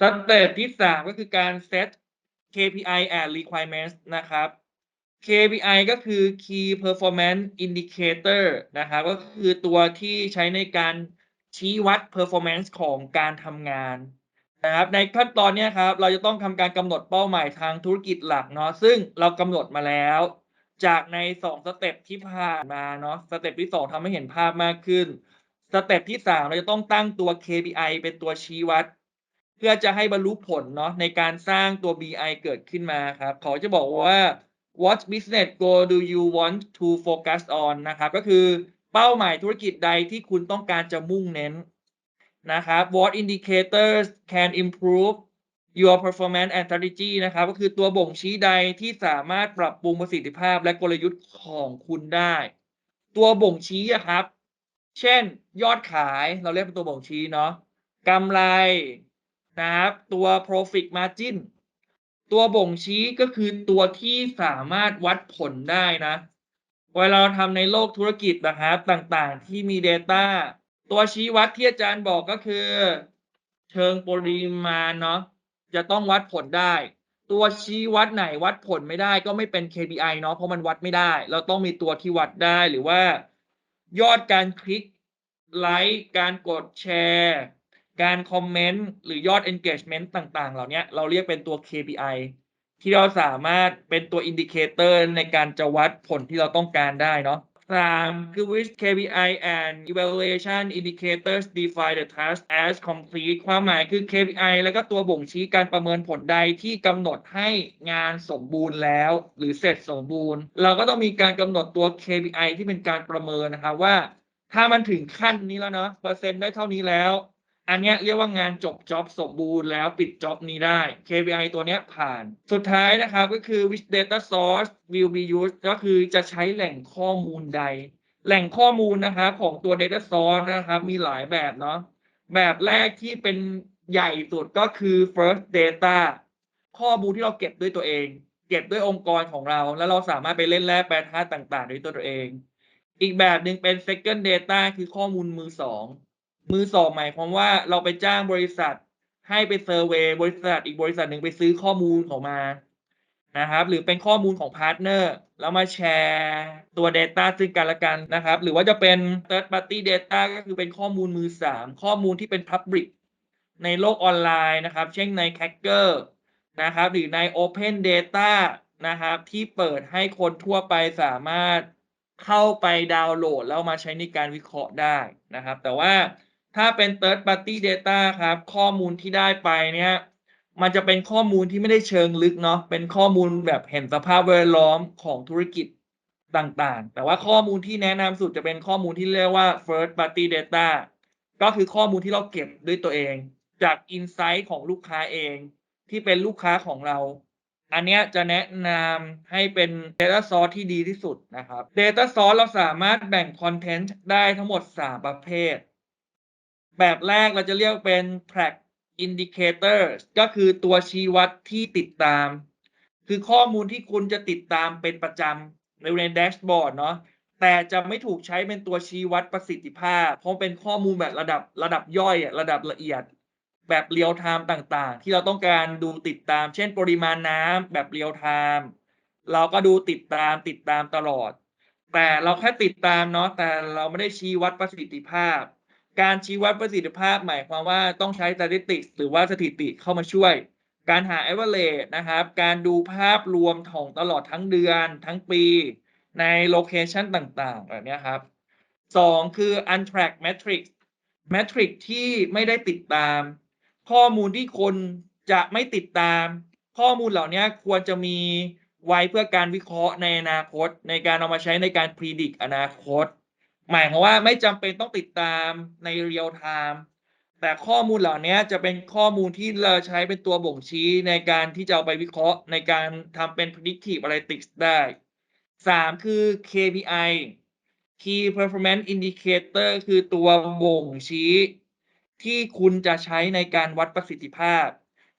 สเต็ปที่สามก็คือการ set KPI and requirements นะครับ KPI ก็คือ Key Performance Indicator นะครับก็คือตัวที่ใช้ในการชี้วัด performance ของการทำงานนะครับในขั้นตอนนี้ครับเราจะต้องทำการกำหนดเป้าหมายทางธุรกิจหลักเนาะซึ่งเรากำหนดมาแล้ว จากในสองสเต็ปที่ผ่านมาเนาะสเต็ปที่สองทำให้เห็นภาพมากขึ้นสเต็ปที่สามเราจะต้องตั้งตัว KPI เป็นตัวชี้วัด เพื่อจะให้บรรลุผลเนาะในการสร้างตัว BI เกิดขึ้นมาครับเขาจะบอกว่า what business goal do you want to focus on นะครับก็คือเป้าหมายธุรกิจใดที่คุณต้องการจะมุ่งเน้นนะครับ what indicators can improve your performance and strategy นะครับก็คือตัวบ่งชี้ใดที่สามารถปรับปรุงประสิทธิภาพและกลยุทธ์ของคุณได้ ตัวบ่งชี้อะครับ เช่นยอดขายเราเรียกเป็นตัวบ่งชี้เนาะกำไร นะครับตัว profit margin ตัวบ่งชี้ก็คือตัวที่สามารถวัดผลได้นะเวลาเราทำในโลกธุรกิจนะครับต่างๆ ที่มี Data ตัวชี้วัดที่อาจารย์บอกก็คือ เชิงปริมาณเนาะจะต้องวัดผลได้ ตัวชี้วัดไหนวัดผลไม่ได้ก็ไม่เป็น KPI เนาะเพราะมันวัดไม่ได้ เราต้องมีตัวที่วัดได้หรือว่า ยอดการคลิกไลค์การกดแชร์ การคอมเมนต์หรือยอด engagement ต่างๆ เหล่านี้เราเรียกเป็นตัว KPI ที่เราสามารถเป็นตัวอินดิเคเตอร์ในการจะวัดผลที่เราต้องการได้เนาะสามคือ which KPI and evaluation indicators define the task as complete ความหมายคือ KPI แล้วก็ตัวบ่งชี้การประเมินผลใดที่กำหนดให้งานสมบูรณ์แล้ว หรือเสร็จสมบูรณ์ เราก็ต้องมีการกำหนดตัว KPI ที่เป็นการประเมินนะครับว่า ถ้ามันถึงขั้นนี้แล้วเนาะเปอร์เซ็นต์ได้เท่านี้แล้ว อันเนี้ยเรียกว่างานจบจ็อบสมบูรณ์แล้วปิดจ็อบนี้ได้ KPI ตัวเนี้ยผ่าน สุดท้ายนะครับก็คือ which data source will be used ก็คือจะใช้แหล่งข้อมูลใด แหล่งข้อมูลนะครับของตัว data source นะครับมีหลายแบบเนาะแบบแรกที่เป็นใหญ่สุดก็คือ first data ข้อมูลที่เราเก็บด้วยตัวเอง เก็บด้วยองค์กรของเรา แล้วเราสามารถไปเล่นแร่แปรธาตุต่างๆ ด้วยตัวเอง อีกแบบหนึ่งเป็น second data คือข้อมูลมือสอง มือสองหมายความว่าเราไปจ้างบริษัทให้ไปเซอร์เวย์บริษัทอีกบริษัทหนึ่งไปซื้อข้อมูลของมานะครับ หรือเป็นข้อมูลของพาร์ทเนอร์แล้วมาแชร์ตัว Data ซึ่งกันและกันนะครับ หรือว่าจะเป็น third party data ก็คือเป็นข้อมูลมือสามข้อมูลที่เป็น public ในโลกออนไลน์นะครับ เช่นใน Hacker นะครับ หรือใน Open Data นะครับ ที่เปิดให้คนทั่วไปสามารถเข้าไปดาวน์โหลด แล้วมาใช้ในการวิเคราะห์ได้นะครับ แต่ว่า ถ้าเป็น third party data ครับ ข้อมูลที่ได้ไปเนี่ยมันจะเป็นข้อมูลที่ไม่ได้เชิงลึกเนาะเป็นข้อมูลแบบเห็นสภาพแวดล้อมของธุรกิจต่างๆ แต่ว่าข้อมูลที่แนะนำสุดจะเป็นข้อมูลที่เรียกว่า first party data ก็คือข้อมูลที่เราเก็บด้วยตัวเอง จาก insight ของลูกค้าเอง ที่เป็นลูกค้าของเรา อันเนี้ยจะแนะนำให้เป็น Data Source ที่ดีที่สุดนะครับ Data Source เราสามารถแบ่ง Content ได้ทั้งหมด 3 ประเภท แบบแรกเราจะเรียกเป็น Track Indicator ก็คือตัวชี้วัดที่ติดตาม คือข้อมูลที่คุณจะติดตามเป็นประจำในในแดชบอร์ดเนาะแต่จะไม่ถูกใช้เป็นตัวชี้วัดประสิทธิภาพ เพราะเป็นข้อมูลแบบระดับระดับย่อยระดับละเอียด แบบเรียลไทม์ต่างๆ ที่เราต้องการดูติดตาม เช่น ปริมาณน้ำแบบเรียลไทม์เราก็ดูติดตามติดตามตลอด แต่เราแค่ติดตามเนาะแต่เราไม่ได้ชี้วัดประสิทธิภาพ การชี้วัดประสิทธิภาพหมายความว่าต้องใช้ statistics หรือว่าสถิติเข้ามาช่วย การหา average นะครับ การดูภาพรวมของตลอดทั้งเดือนทั้งปีในโลเคชันต่างๆแบบเนี้ครับสองคือ untracked metrics metric ที่ไม่ได้ติดตาม ข้อมูลที่คนจะไม่ติดตาม ข้อมูลเหล่านี้ควรจะมีไว้เพื่อการวิเคราะห์ในอนาคต ในการเอามาใช้ในการ predict อนาคต หมายความว่าไม่จำเป็นต้องติดตามใน real time แต่ข้อมูลเหล่านี้จะเป็นข้อมูลที่เราใช้เป็นตัวบ่งชี้ในการที่จะเอาไปวิเคราะห์ ในการทำเป็น predictive analytics ได้สามคือ KPI Key Performance Indicator คือตัวบ่งชี้ ที่คุณจะใช้ในการวัดประสิทธิภาพ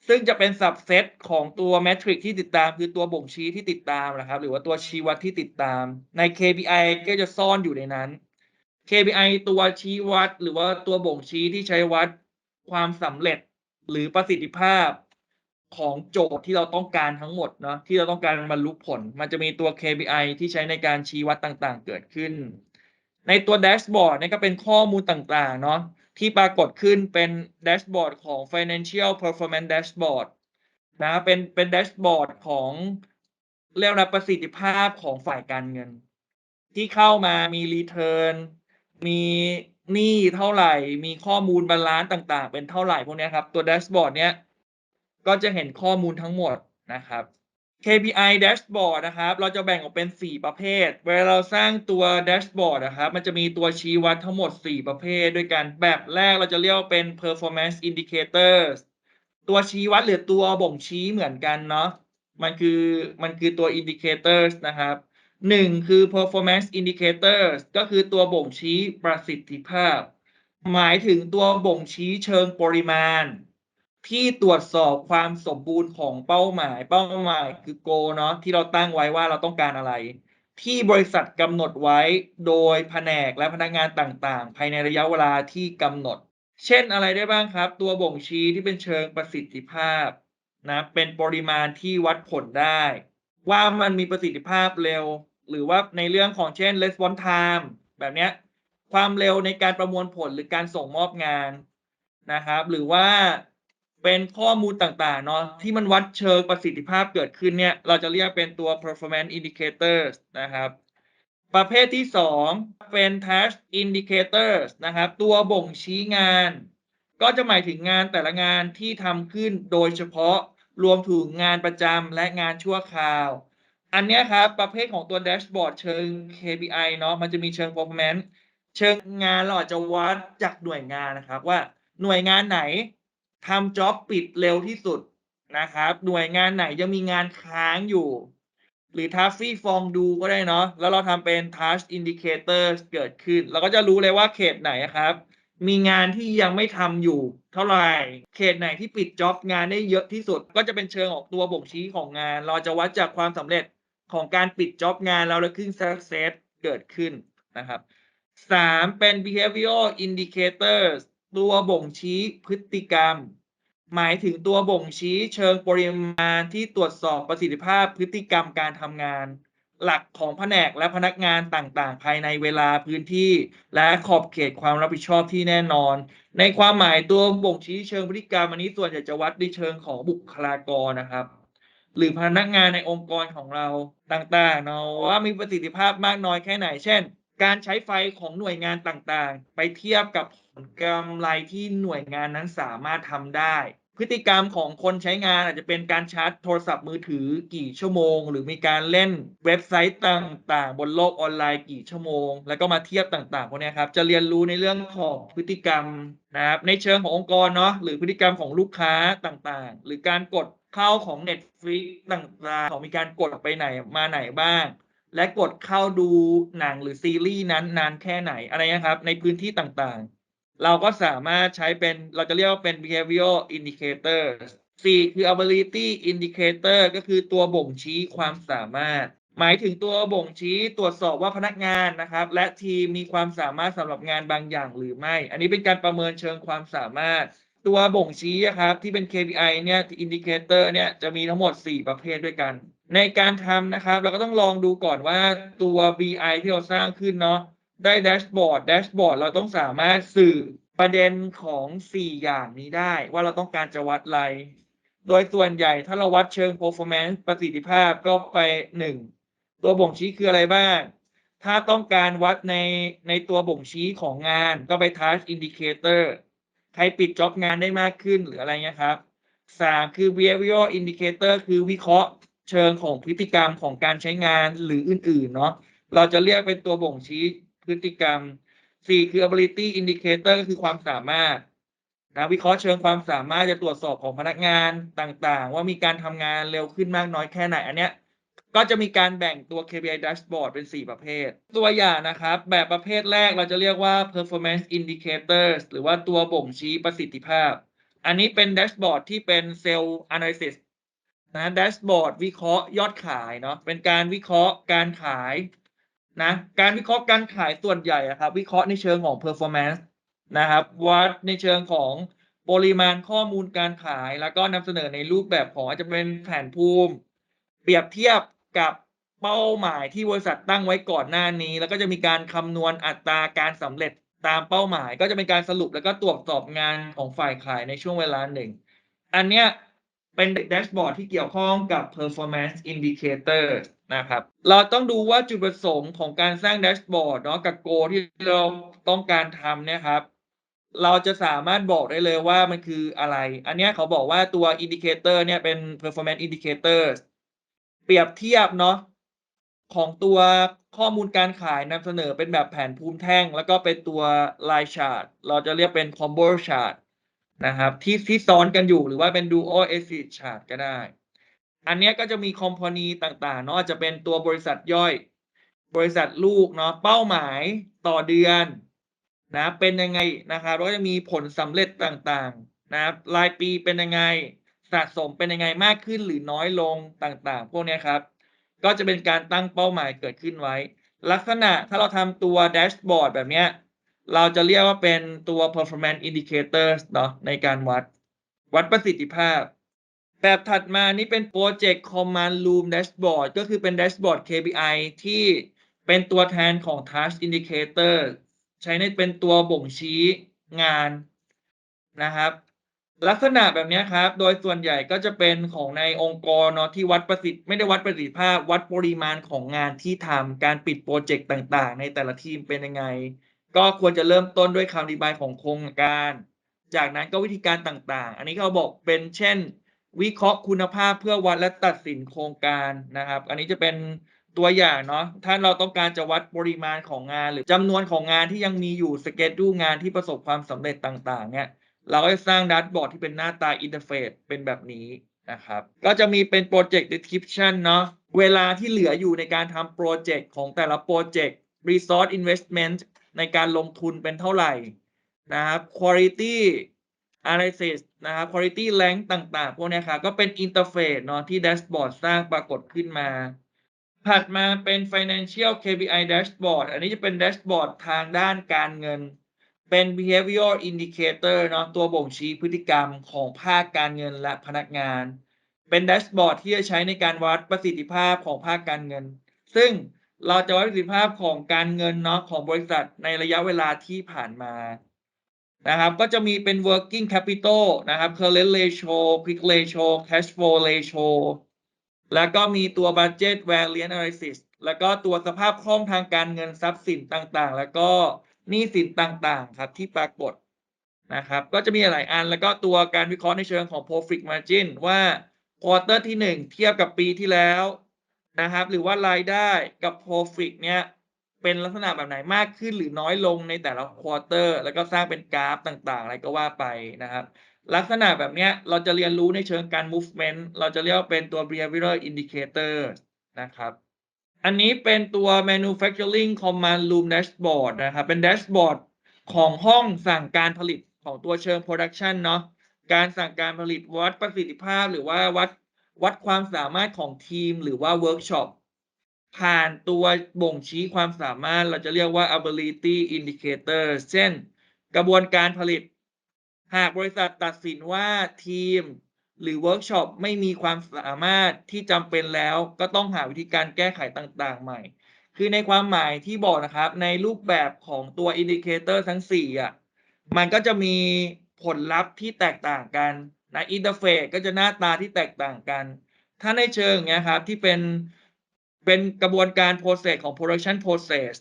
ซึ่งจะเป็น subset ของตัวแมทริกที่ติดตาม คือตัวบ่งชี้ที่ติดตามนะครับ หรือว่าตัวชี้วัดที่ติดตาม ใน KPI ก็จะซ่อนอยู่ในนั้น KPI ตัวชี้วัด หรือว่าตัวบ่งชี้ที่ใช้วัดความสำเร็จหรือประสิทธิภาพของโจทย์ที่เราต้องการทั้งหมดเนาะที่เราต้องการบรรลุผล มันจะมีตัว KPI ที่ใช้ในการชี้วัดต่างๆ เกิดขึ้น ในตัวแดชบอร์ดเนี่ยก็เป็นข้อมูลต่างๆเนาะที่ปรากฏขึ้นเป็นแดชบอร์ดของ Financial Performance Dashboard นะเป็นเป็นแดชบอร์ดของเรียกว่าประสิทธิภาพของฝ่ายการเงิน ที่เข้ามามีรีเทิร์น มีหนี้เท่าไหร่ มีข้อมูลบาลานซ์ต่าง ๆ เป็นเท่าไหร่พวกนี้ครับ ตัวแดชบอร์ดเนี้ยก็จะเห็นข้อมูลทั้งหมดนะครับ KPI dashboard นะครับ เราจะแบ่งออกเป็น 4 ประเภท เวลาเราสร้างตัว dashboard นะครับ มันจะมีตัวชี้วัดทั้งหมด 4 ประเภท ด้วยกัน แบบแรกเราจะเรียกเป็น performance indicators ตัวชี้วัดหรือตัวบ่งชี้เหมือนกันเนาะ มันคือมันคือตัว indicators นะครับ หนึ่งคือ performance indicators ก็คือตัวบ่งชี้ประสิทธิภาพ หมายถึงตัวบ่งชี้เชิงปริมาณ ที่ตรวจสอบความสมบูรณ์ของเป้าหมาย เป้าหมายคือ goal เนาะที่เราตั้งไว้ว่าเราต้องการอะไร ที่บริษัทกำหนดไว้โดยแผนกและพนักงานต่างๆ ภายในระยะเวลาที่กำหนด เช่นอะไรได้บ้างครับ ตัวบ่งชี้ที่เป็นเชิงประสิทธิภาพนะเป็นปริมาณที่วัดผลได้ ว่ามันมีประสิทธิภาพเร็ว หรือว่าในเรื่องของเช่น response time แบบเนี้ยความเร็วในการประมวลผลหรือการส่งมอบงานนะครับ หรือว่าเป็นข้อมูลต่างๆเนาะที่มันวัดเชิงประสิทธิภาพเกิดขึ้นเนี่ย เราจะเรียกเป็นตัว performance indicators นะครับ ประเภทที่ 2 เป็น task indicators นะครับ ตัวบ่งชี้งาน ก็จะหมายถึงงานแต่ละงานที่ทำขึ้นโดยเฉพาะรวมถึงงานประจำและงานชั่วคราว อันนี้ครับ ประเภทของตัวแดชบอร์ดเชิง KPI เนาะมันจะมีเชิง performance เชิงงานเราอาจจะวัดจากหน่วยงานนะครับ ว่าหน่วยงานไหนทำจ็อบปิดเร็วที่สุดนะครับ หน่วยงานไหนยังมีงานค้างอยู่ หรือทัฟฟี่ฟองดูก็ได้เนาะแล้วเราทำเป็น task indicator เกิดขึ้น เราก็จะรู้เลยว่าเขตไหนครับ มีงานที่ยังไม่ทำอยู่ เท่าไหร่เขตไหนที่ปิดจ็อบงานได้เยอะที่สุด ก็จะเป็นเชิงออกตัวบ่งชี้ของงาน เราจะวัดจากความสำเร็จ ของการปิดจ็อบงานเราแล้วขึ้น success เกิดขึ้นนะครับสามเป็น behavioral indicators ตัวบ่งชี้พฤติกรรม หมายถึงตัวบ่งชี้เชิงปริมาณที่ตรวจสอบประสิทธิภาพพฤติกรรมการทำงาน หลักของแผนกและพนักงานต่างๆ ภายในเวลาพื้นที่ และขอบเขตความรับผิดชอบที่แน่นอน ในความหมายตัวบ่งชี้เชิงพฤติกรรมอันนี้ส่วนใหญ่จะวัดในเชิงของบุคลากรนะครับ หรือพนักงานในองค์กรของเราต่างๆเนาะว่ามีประสิทธิภาพมากน้อยแค่ไหน เช่น การใช้ไฟของหน่วยงานต่างๆ ไปเทียบกับผลกำไรที่หน่วยงานนั้นสามารถทำได้ พฤติกรรมของคนใช้งานอาจจะเป็นการชาร์จโทรศัพท์มือถือกี่ชั่วโมง หรือมีการเล่นเว็บไซต์ต่างๆ บนโลกออนไลน์กี่ชั่วโมง แล้วก็มาเทียบต่างๆพวกนี้ครับจะเรียนรู้ในเรื่องของพฤติกรรมนะครับในเชิงขององค์กรเนาะหรือพฤติกรรมของลูกค้าต่างๆ หรือการกด เข้าของ Netflix ต่างๆของมีการกดไปไหนมาไหนบ้าง และกดเข้าดูหนังหรือซีรีส์นั้นนานแค่ไหนอะไรนะครับ ในพื้นที่ต่างๆ เราก็สามารถใช้เป็นเราจะเรียกว่าเป็น behavioral indicator สี่คือ ability indicator ก็คือตัวบ่งชี้ความสามารถ หมายถึงตัวบ่งชี้ตรวจสอบว่าพนักงานนะครับ และทีมมีความสามารถสำหรับงานบางอย่างหรือไม่ อันนี้เป็นการประเมินเชิงความสามารถ ตัวบ่งชี้ครับที่เป็น KPI เนี่ย indicator เนี่ยจะมีทั้งหมด 4 ประเภทด้วยกัน ในการทำนะครับ เราก็ต้องลองดูก่อนว่าตัว BI ที่เราสร้างขึ้นเนาะได้แดชบอร์ดแดชบอร์ดเราต้องสามารถสื่อประเด็นของ 4 อย่างนี้ได้ ว่าเราต้องการจะวัดอะไร โดยส่วนใหญ่ถ้าเราวัดเชิง performance ประสิทธิภาพก็ไป 1 ตัวบ่งชี้คืออะไรบ้างถ้าต้องการวัดในในตัวบ่งชี้ของงานก็ไป task indicator ใครปิดจ็อบงานได้มากขึ้นหรืออะไรเงี้ยครับสามคือ behavioral indicator คือวิเคราะห์เชิงของพฤติกรรมของการใช้งานหรืออื่นๆเนาะเราจะเรียกเป็นตัวบ่งชี้พฤติกรรมสี่คือ ability indicator ก็คือความสามารถนะวิเคราะห์เชิงความสามารถจะตรวจสอบของพนักงานต่างๆ ว่ามีการทำงานเร็วขึ้นมากน้อยแค่ไหนอันเนี้ย ก็จะมีการแบ่งตัว KPI dashboard เป็น 4 ประเภท ตัวอย่างนะครับ แบบประเภทแรกเราจะเรียกว่า performance indicators หรือว่าตัวบ่งชี้ประสิทธิภาพ อันนี้เป็น dashboard ที่เป็น cell analysis นะแดชบอร์ดวิเคราะห์ยอดขายเนาะเป็นการวิเคราะห์การขายนะการวิเคราะห์การขายส่วนใหญ่อะครับ วิเคราะห์ในเชิงของ performance นะครับวัดในเชิงของปริมาณข้อมูลการขาย แล้วก็นำเสนอในรูปแบบของอาจจะเป็นแผนภูมิ เปรียบเทียบ กับเป้าหมายที่บริษัทตั้งไว้ก่อนหน้านี้ แล้วก็จะมีการคำนวณอัตราการสำเร็จตามเป้าหมาย ก็จะเป็นการสรุปแล้วก็ตรวจสอบงานของฝ่ายขายในช่วงเวลาหนึ่ง อันเนี้ยเป็นแดชบอร์ดที่เกี่ยวข้องกับ performance indicator นะครับ เราต้องดูว่าจุดประสงค์ของการสร้างแดชบอร์ดเนาะกับโกที่เราต้องการทำเนี่ยครับ เราจะสามารถบอกได้เลยว่ามันคืออะไร อันนี้เขาบอกว่าตัว indicator เนี่ยเป็น performance indicator เปรียบเทียบเนาะของตัวข้อมูลการขายนำเสนอเป็นแบบแผนภูมิแท่ง แล้วก็เป็นตัว line chart เราจะเรียกเป็น combo chart นะครับที่ที่ซ้อนกันอยู่หรือว่าเป็น dual axis chart ก็ได้ อันเนี้ยก็จะมีคอมพานีต่างๆเนาะอาจจะเป็นตัวบริษัทย่อย บริษัทลูกเนาะเป้าหมายต่อเดือนนะเป็นยังไงนะครับแล้วก็จะมีผลสำเร็จต่างๆนะครับรายปีเป็นยังไง สะสมเป็นยังไงมากขึ้นหรือน้อยลงต่างๆ พวกนี้ครับ ก็จะเป็นการตั้งเป้าหมายเกิดขึ้นไว้ ลักษณะถ้าเราทำตัวแดชบอร์ดแบบนี้เราจะเรียกว่าเป็นตัว performance indicators เนาะในการวัด วัดประสิทธิภาพ แบบถัดมานี่เป็น project command room dashboard ก็คือเป็น dashboard KPI ที่เป็นตัวแทนของ task indicator ใช้ในเป็นตัวบ่งชี้งานนะครับ ลักษณะแบบนี้ครับ โดยส่วนใหญ่ก็จะเป็นของในองค์กรเนาะที่วัดประสิทธิ์ไม่ได้วัดประสิทธิภาพ วัดปริมาณของงานที่ทำการปิดโปรเจกต์ต่างๆ ในแต่ละทีมเป็นยังไง ก็ควรจะเริ่มต้นด้วยคำอธิบายของโครงการ จากนั้นก็วิธีการต่างๆ อันนี้เขาบอกเป็นเช่น วิเคราะห์คุณภาพเพื่อวัดและตัดสินโครงการนะครับ อันนี้จะเป็นตัวอย่างเนาะถ้าเราต้องการจะวัดปริมาณของงาน หรือจำนวนของงานที่ยังมีอยู่สเกจดูงานที่ประสบความสำเร็จต่าง ๆเนี่ย เราก็สร้างดัชบอร์ดที่เป็นหน้าตาอินเทอร์เฟซเป็นแบบนี้นะครับ ก็จะมีเป็น Project Description เนาะเวลาที่เหลืออยู่ในการทำโปรเจกต์ของแต่ละโปรเจกต์ Resource Investment ในการลงทุนเป็นเท่าไหร่นะครับ Quality Analysis นะครับ Quality Rank ต่างๆ พวกนี้ครับก็เป็นอินเทอร์เฟซเนาะที่แดชบอร์ดสร้างปรากฏขึ้นมา ถัดมาเป็น Financial KPI Dashboard อันนี้จะเป็นแดชบอร์ดทางด้านการเงิน เป็น behavior indicator เนาะตัวบ่งชี้พฤติกรรมของภาคการเงินและพนักงาน เป็นแดชบอร์ดที่จะใช้ในการวัดประสิทธิภาพของภาคการเงิน ซึ่งเราจะวัดประสิทธิภาพของการเงินเนาะของบริษัทในระยะเวลาที่ผ่านมานะครับก็จะมีเป็น working capital นะครับ current ratio quick ratio cash flow ratio แล้วก็มีตัว budget variance analysis แล้วก็ตัวสภาพคล่องทางการเงินทรัพย์สินต่างๆ แล้วก็ หนี้สินต่างๆครับที่ปรากฏนะครับ ก็จะมีหลายอันแล้วก็ตัวการวิเคราะห์ในเชิงของ profit margin ว่า quarter ที่ 1 เทียบกับปีที่แล้วนะครับ หรือว่ารายได้กับ profit เนี่ยเป็นลักษณะแบบไหนมากขึ้นหรือน้อยลงในแต่ละ quarter แล้วก็สร้างเป็นกราฟต่างๆ อะไรก็ว่าไปนะครับ ลักษณะแบบเนี้ยเราจะเรียนรู้ในเชิงการ movement เราจะเรียกว่าเป็นตัว behavioral indicator นะครับ อันนี้เป็นตัว manufacturing command room dashboard นะครับ เป็น dashboard ของห้องสั่งการผลิตของตัวเชิง production เนาะ การสั่งการผลิตวัดประสิทธิภาพ หรือว่าวัดวัดความสามารถของทีมหรือว่า workshop ผ่านตัวบ่งชี้ความสามารถเราจะเรียกว่า ability indicator เช่น กระบวนการผลิต หากบริษัทตัดสินว่าทีม หรือเวิร์กช็อปไม่มีความสามารถที่จำเป็นแล้วก็ต้องหาวิธีการแก้ไขต่างๆ ใหม่ คือในความหมายที่บอกนะครับ ในรูปแบบของตัวอินดิเคเตอร์ทั้ง4อะมันก็จะมีผลลัพธ์ที่แตกต่างกันนะอินเทอร์เฟซก็จะหน้าตาที่แตกต่างกัน ถ้าในเชิงเนี้ยครับที่เป็นเป็นกระบวนการ process ของ production process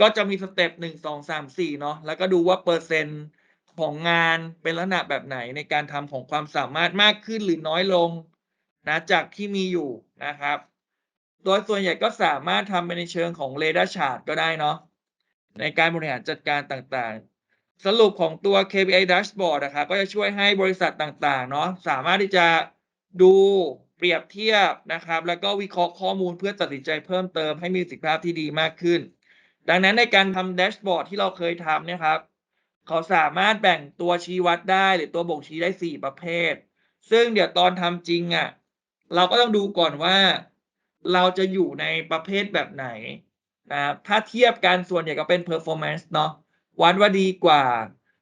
ก็จะมีสเต็ปหนึ่งสองสามสี่เนาะแล้วก็ดูว่าเปอร์เซ็นต์ ของงานเป็นลักษณะแบบไหนในการทำของความสามารถมากขึ้นหรือน้อยลงนะจากที่มีอยู่นะครับ โดยส่วนใหญ่ก็สามารถทำไปในเชิงของ radar chart ก็ได้เนาะในการบริหารจัดการต่างๆ สรุปของตัว KPI dashboard นะครับก็จะช่วยให้บริษัทต่างๆเนาะสามารถที่จะดูเปรียบเทียบนะครับ แล้วก็วิเคราะห์ข้อมูลเพื่อตัดสินใจเพิ่มเติมให้มีประสิทธิภาพที่ดีมากขึ้น ดังนั้นในการทำแดชบอร์ดที่เราเคยทำเนี่ยครับ เขาสามารถแบ่งตัวชี้วัดได้หรือตัวบ่งชี้ได้สี่ประเภท ซึ่งเดี๋ยวตอนทำจริงอะ่ะ เราก็ต้องดูก่อนว่า เราจะอยู่ในประเภทแบบไหนนะถ้าเทียบกันส่วนใหญ่ก็เป็น performance เนาะวัดว่าดีกว่า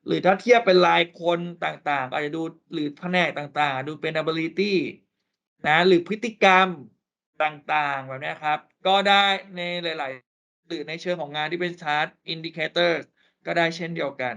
หรือถ้าเทียบเป็นรายคนต่างๆ อาจจะดูหรือแผนกต่างๆ ดูเป็น ability นะหรือพฤติกรรมต่างๆ แบบนี้ครับ ก็ได้ในหลาย ๆ หรือในเชิงของงานที่เป็น chart indicators ก็ได้เช่นเดียวกัน